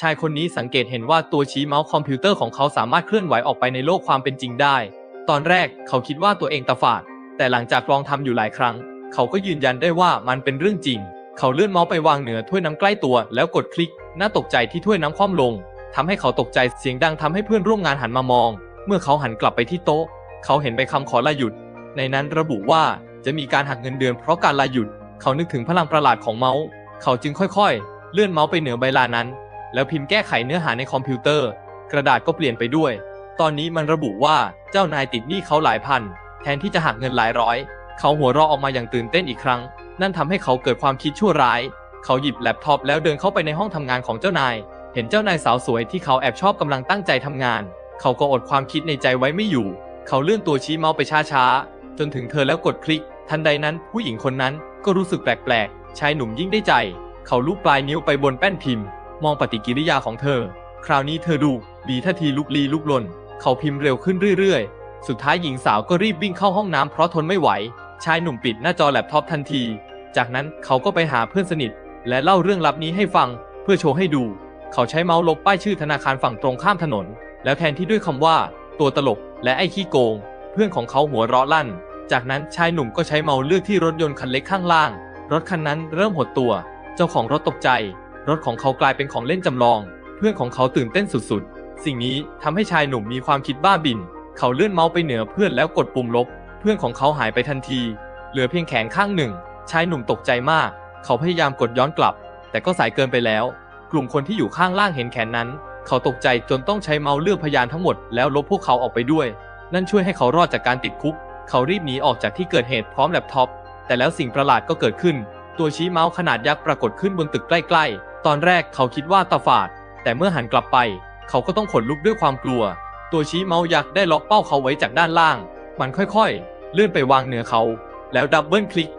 ชายคนนี้สังเกตเห็นว่าตัวชี้เมาส์คอมพิวเตอร์ของเขาสามารถเคลื่อนไหวออกไปในโลกความเป็นจริงได้ ตอนแรกเขาคิดว่าตัวเองตาฝาด แต่หลังจากลองทำอยู่หลายครั้ง เขาก็ยืนยันได้ว่ามันเป็นเรื่องจริง เขาเลื่อนเมาส์ไปวางเหนือถ้วยน้ำใกล้ตัว แล้วกดคลิก น่าตกใจที่ถ้วยน้ำคว่ำลงทำให้เขาตกใจเสียงดังทำให้เพื่อนร่วมงานหันมามอง เมื่อเขาหันกลับไปที่โต๊ะ เขาเห็นใบคำขอลาหยุด ในนั้นระบุว่าจะมีการหักเงินเดือนเพราะการลาหยุด เขานึกถึงพลังประหลาดของเมาส์ เขาจึงค่อยๆ เลื่อนเมาส์ไปเหนือใบลานั้น แล้วพิมพ์แก้ไขเนื้อหาในคอมพิวเตอร์ กระดาษก็เปลี่ยนไปด้วย ตอนนี้มันระบุว่าเจ้านายติดหนี้เขาหลายพัน แทนที่จะหักเงินหลายร้อย เขาหัวเราะออกมาอย่างตื่นเต้นอีกครั้ง นั่นทำให้เขาเกิดความคิดชั่วร้าย เขาหยิบแล็ปท็อปแล้วเดินเข้าไปในห้องทำงานของเจ้านาย เห็นเจ้านายสาวสวยที่เขาแอบชอบกำลังตั้งใจทำงาน เขาก็อดความคิดในใจไว้ไม่อยู่ เขาเลื่อนตัวชี้เมาส์ไปช้าๆจนถึงเธอแล้วกดคลิก ทันใดนั้นผู้หญิงคนนั้นก็รู้สึกแปลกๆชายหนุ่มยิ่งได้ใจ เขาลูบปลายนิ้วไปบนแป้นพิมพ์ มองปฏิกิริยาของเธอ คราวนี้เธอดูมีท่าทีลุกลี้ลุกลน เขาพิมพ์เร็วขึ้นเรื่อยๆ สุดท้ายหญิงสาวก็รีบวิ่งเข้าห้องน้ำเพราะทนไม่ไหว ชายหนุ่มปิดหน้าจอแล็ปท็อปทันที จากนั้นเขาก็ไปหาเพื่อนสนิท และเล่าเรื่องลับนี้ให้ฟัง เพื่อโชว์ให้ดู เขาใช้เมาส์ลบป้ายชื่อธนาคารฝั่งตรงข้ามถนน แล้วแทนที่ด้วยคำว่า ตัวตลก และไอ้ขี้โกง เพื่อนของเขาหัวเราะลั่น จากนั้นชายหนุ่มก็ใช้เมาส์เลือกที่รถยนต์คันเล็กข้างล่าง รถคันนั้นเริ่มหดตัว เจ้าของรถตกใจ รถของเขากลายเป็นของเล่นจำลอง เพื่อนของเขาตื่นเต้นสุดๆ สิ่งนี้ทำให้ชายหนุ่มมีความคิดบ้าบิน เขาเลื่อนเมาส์ไปเหนือเพื่อนแล้วกดปุ่มลบ เพื่อนของเขาหายไปทันที เหลือเพียงแขนข้างหนึ่ง ชายหนุ่มตกใจมาก เขาพยายามกดย้อนกลับ แต่ก็สายเกินไปแล้ว กลุ่มคนที่อยู่ข้างล่างเห็นแขนนั้น เขาตกใจจนต้องใช้เมาส์เลือกพยานทั้งหมดแล้วลบพวกเขาออกไปด้วย นั่นช่วยให้เขารอดจากการติดคุก เขารีบหนีออกจากที่เกิดเหตุพร้อมแล็ปท็อป แต่แล้วสิ่งประหลาดก็เกิดขึ้น ตัวชี้เมาส์ขนาดยักษ์ปรากฏขึ้นบนตึกใกล้ๆ ตอนแรกเขาคิดว่าตาฝาด แต่เมื่อหันกลับไป เขาก็ต้องขนลุกด้วยความกลัว ตัวชี้เมาส์ยักษ์ได้ล็อกเป้าเขาไว้จากด้านล่าง มันค่อยๆ เลื่อนไปวางเหนือเขา แล้วดับเบิลคลิก